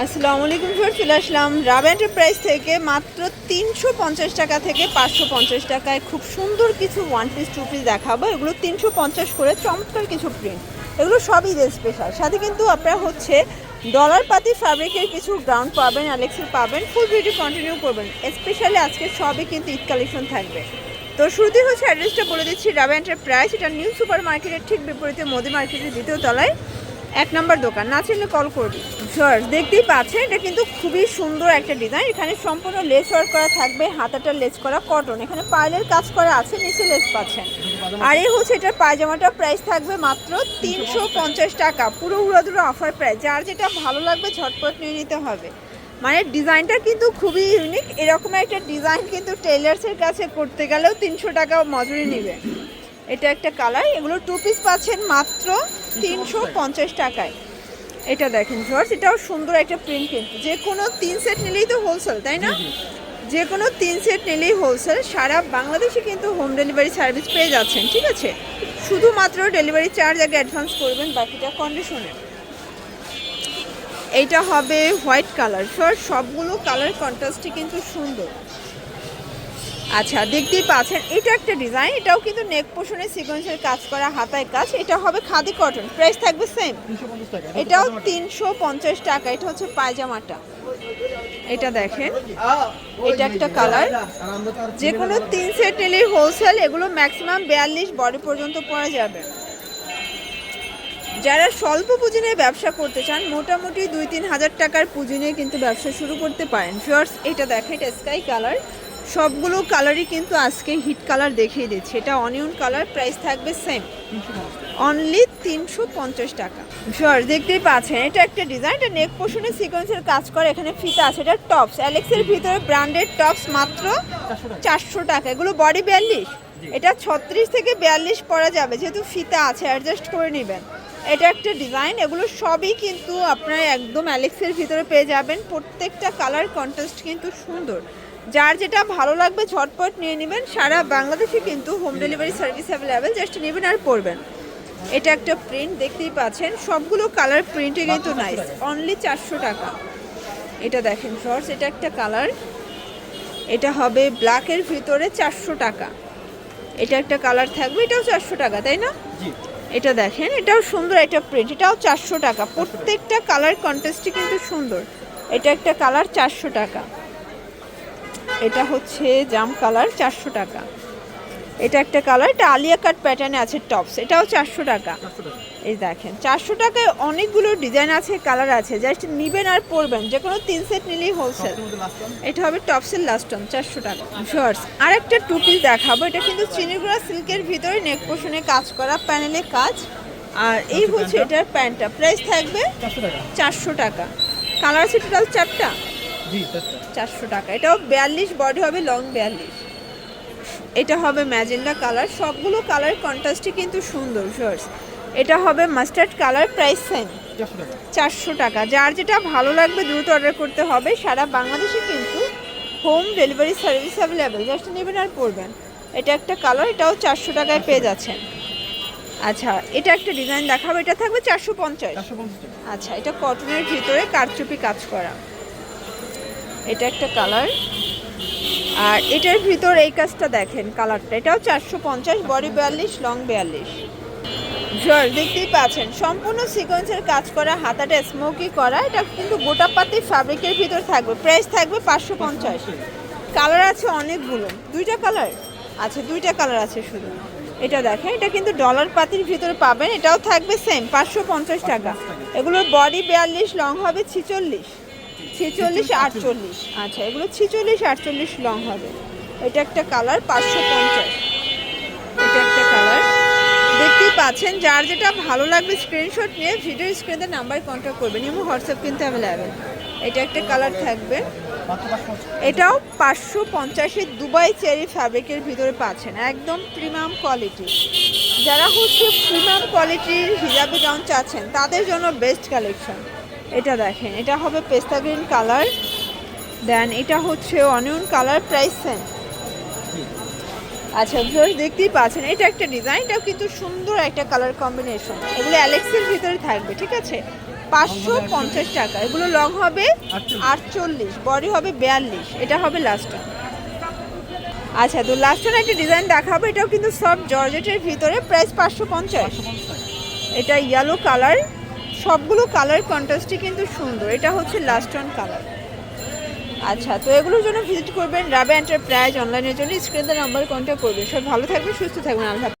আসসালামু আলাইকুম স্যার চলে আসলাম রাব এন্টারপ্রাইজ থেকে মাত্র তিনশো পঞ্চাশ টাকা থেকে পাঁচশো পঞ্চাশ টাকায়। খুব সুন্দর কিছু ওয়ান পিস টু পিস দেখাবো। এগুলো তিনশো পঞ্চাশ করে চমৎকার কিছু প্রিন্ট এগুলো সবই স্পেশাল সাথে কিন্তু আপনারা হচ্ছে ডলার পাতি ফ্যাব্রিকের কিছু গ্রাউন্ড পাবেন অ্যালেক্সের পাবেন ফুল ভিডিও কন্টিনিউ করবেন। স্পেশালি আজকে সবই কিন্তু ঈদ কালেকশন থাকবে। তো শুরুতেই হচ্ছে অ্যাড্রেসটা বলে দিচ্ছি রাবা এন্টারপ্রাইজ এটা নিউ সুপার মার্কেটের ঠিক বিপরীতে, মোদি মার্কেটের দ্বিতীয় তলায়। এক নম্বর দোকান, না চিনলে কল করবি। শর দেখতেই পাচ্ছেন, এটা কিন্তু খুবই সুন্দর একটা ডিজাইন এখানে সম্পূর্ণ লেস ওয়ার্ক করা থাকবে হাতাটা লেস করা কটন এখানে পার্লের কাজ করা আছে, নিচে লেস পাচ্ছেন। আর এই হচ্ছে এটার পায়জামাটা প্রাইস থাকবে মাত্র তিনশো পঞ্চাশ টাকা। পুরো উড়াদুরো অফার প্রাইস যার যেটা ভালো লাগবে, ঝটপট নিয়ে নিতে হবে। মানে ডিজাইনটা কিন্তু খুবই ইউনিক এরকম একটা ডিজাইন কিন্তু টেলার্সের কাছে করতে গেলেও তিনশো টাকা মজুরি নেবে। এটা একটা কালার এগুলো টু পিস পাচ্ছেন মাত্র তিনশো পঞ্চাশ টাকায়। এটা দেখেন জর্জ এটাও সুন্দর একটা প্রিন্ট কিন্তু। যে কোনো তিন সেট নিলেই তো হোলসেল তাই না? যে কোনো তিন সেট নিলেই হোলসেল সারা বাংলাদেশে কিন্তু হোম ডেলিভারি সার্ভিস পেয়ে যাচ্ছেন ঠিক আছে? শুধুমাত্র ডেলিভারি চার্জ আগে অ্যাডভান্স করবেন বাকিটা কন্ডিশনে এইটা হবে হোয়াইট কালার সর সবগুলো কালার কন্ট্রাস্টই কিন্তু সুন্দর। আচ্ছা দেখতেই পাচ্ছেন এটা একটা ডিজাইন এটাও কিন্তু নেক পোষণের সিকোয়েন্সের কাজ করা হাতায় কাজ এটা হবে খাদি কটন প্রাইস থাকবে সেম এটাও তিনশো পঞ্চাশ টাকা এটা হচ্ছে পায়জামাটা। এটা দেখেন এটা একটা কালার যে কোনো তিন সেট নিলেই হোলসেল এগুলো ম্যাক্সিমাম বিয়াল্লিশ বডি পর্যন্ত পরা যাবে। যারা স্বল্প পুঁজি নিয়ে ব্যবসা করতে চান মোটামুটি দুই তিন হাজার টাকার পুঁজি নিয়ে কিন্তু ব্যবসা শুরু করতে পারেন। ফিয়ার্স এটা দেখেন এটা স্কাই কালার সবগুলো কালারই কিন্তু আজকে হিট কালার দেখিয়ে দিচ্ছে। এটা অনিয়ন কালার প্রাইস থাকবে সেম অনলি তিনশো পঞ্চাশ টাকা। শিওর দেখতেই পাচ্ছেন এটা একটা ডিজাইন এটা নেক পোষণে সিকোয়েন্সের কাজ করে এখানে ফিতা আছে এটা টপস অ্যালেক্সের ভিতরে ব্র্যান্ডেড টপস মাত্র চারশো টাকা। এগুলো বডি বিয়াল্লিশ। এটা ছত্রিশ থেকে বিয়াল্লিশ পরা যাবে যেহেতু ফিতা আছে অ্যাডজাস্ট করে নেবেন। এটা একটা ডিজাইন এগুলো সবই কিন্তু আপনারা একদম অ্যালেক্সের ভিতরে পেয়ে যাবেন। প্রত্যেকটা কালার কন্ট্রাস্ট কিন্তু সুন্দর। যার যেটা ভালো লাগবে ঝটপট নিয়ে নেবেন। সারা বাংলাদেশে কিন্তু home delivery service available just নেবেন আর পড়বেন এটা একটা প্রিন্ট দেখতেই পাচ্ছেন। সবগুলো কালার প্রিন্টে কিন্তু নাইস অনলি চারশো টাকা। এটা দেখেন শর্টস এটা একটা কালার এটা হবে ব্ল্যাকের ভিতরে চারশো টাকা। এটা একটা কালার থাকবে এটাও চারশো টাকা তাই না? এটা দেখেন এটাও সুন্দর একটা প্রিন্ট এটাও চারশো টাকা। প্রত্যেকটা কালার কন্টেস্টই কিন্তু সুন্দর। এটা একটা কালার চারশো টাকা। এটা হচ্ছে জাম কালার চারশো টাকা। এটা একটা কালার এটা আলিয়া কাট প্যাটার্নে আছে টপস এটাও চারশো টাকা। এই দেখেন চারশো টাকায় অনেকগুলো ডিজাইন আছে কালার আছে জাস্ট নিবেন আর পরবেন যে কোনো তিন সেট নিলেই হোলসেল এটা হবে টপসের লাস্ট অন চারশো টাকা। শর্টস আর একটা টু পিস দেখাবো এটা কিন্তু চিনিগুড়া সিল্কের ভিতরে নেক পোষণে কাজ করা প্যানেলে কাজ। আর এই হচ্ছে এটার প্যান্টটা প্রাইস থাকবে চারশো টাকা। কালার আছে টোটাল চারটা। চারশো টাকা। এটাও বিয়াল্লিশ বডি হবে লং বিয়াল্লিশ। এটা হবে ম্যাজেন্ডা কালার। সবগুলো কালার কন্ট্রাস্টই কিন্তু সুন্দর শর্টস এটা হবে মাস্টার্ড কালার প্রাইস সেম চারশো টাকা। যার যেটা ভালো লাগবে দ্রুত অর্ডার করতে হবে। সারা বাংলাদেশে কিন্তু home delivery service available just নেবেন আর পড়বেন এটা একটা কালার এটাও চারশো টাকায় পেয়ে যাচ্ছেন। আচ্ছা এটা একটা ডিজাইন দেখাবো। এটা থাকবে চারশো পঞ্চাশ। আচ্ছা এটা কটনের ভিতরে কারচুপি কাজ করা। এটা একটা কালার। আর এটার ভিতর এই কাজটা দেখেন কালারটা। এটাও চারশো পঞ্চাশ, বডি বিয়াল্লিশ, লং বিয়াল্লিশ। জল দেখতেই পাচ্ছেন, সম্পূর্ণ সিকোয়েন্সের কাজ করা, হাতাটা স্মোকি করা, এটা কিন্তু গোটা পাতি ফ্যাব্রিকের ভিতর থাকবে। প্রাইস থাকবে পাঁচশো পঞ্চাশ। কালার আছে অনেকগুলো। দুইটা কালার আছে দুইটা কালার আছে শুধু। এটা দেখেন, এটা কিন্তু ডলার পাতির ভিতরে পাবেন, এটাও থাকবে সেম পাঁচশো পঞ্চাশ টাকা। এগুলোর বডি বিয়াল্লিশ লং হবে ছিচল্লিশ। ছেচল্লিশ আটচল্লিশ। আচ্ছা এগুলো ছেচল্লিশ আটচল্লিশ লং হবে। এটা একটা কালার পাঁচশো পঞ্চাশ। এটা একটা কালার দেখতেই পাচ্ছেন যার যেটা ভালো লাগবে স্ক্রিনশট নিয়ে ভিডিও স্ক্রিনে নাম্বার কন্ট্যাক্ট করবেন। এবং হোয়াটসঅ্যাপ কিন্তু অ্যাভেলেবেল এটা একটা কালার থাকবে। এটাও পাঁচশো পঞ্চাশের দুবাই চেরি ফ্যাব্রিকের ভিতরে পাচ্ছেন। একদম প্রিমিয়াম কোয়ালিটি যারা হচ্ছে প্রিমিয়াম কোয়ালিটির হিজাবি গাউন চাচ্ছেন তাদের জন্য বেস্ট কালেকশন এটা দেখেন এটা হবে পেস্তা গ্রিন কালার। দেন এটা হচ্ছে অনিয়ন কালার প্রাইস সেম। আচ্ছা ভিউয়ার্স দেখতেই পাচ্ছেন এটা একটা ডিজাইন এটাও কিন্তু সুন্দর একটা কালার কম্বিনেশন এগুলো অ্যালেক্সের ভিতরে থাকবে ঠিক আছে? পাঁচশো পঞ্চাশ টাকা এগুলো লং হবে আটচল্লিশ। বডি হবে বিয়াল্লিশ এটা হবে লাস্ট আচ্ছা তো লাস্ট একটা ডিজাইন দেখাবো এটাও কিন্তু সব জর্জেটের ভিতরে প্রাইস পাঁচশো পঞ্চাশ। এটা ইয়েলো কালার সবগুলো কালার কন্ট্রাস্টই কিন্তু সুন্দর। এটা হচ্ছে লাস্ট অন কালার আচ্ছা তো এগুলোর জন্য ভিজিট করবেন। রাবে এন্টারপ্রাইজ অনলাইনের জন্য। স্ক্রিনে নাম্বার কন্ট্যাক্ট করবেন। সব ভালো থাকবেন, সুস্থ থাকবেন। আল্লাহ।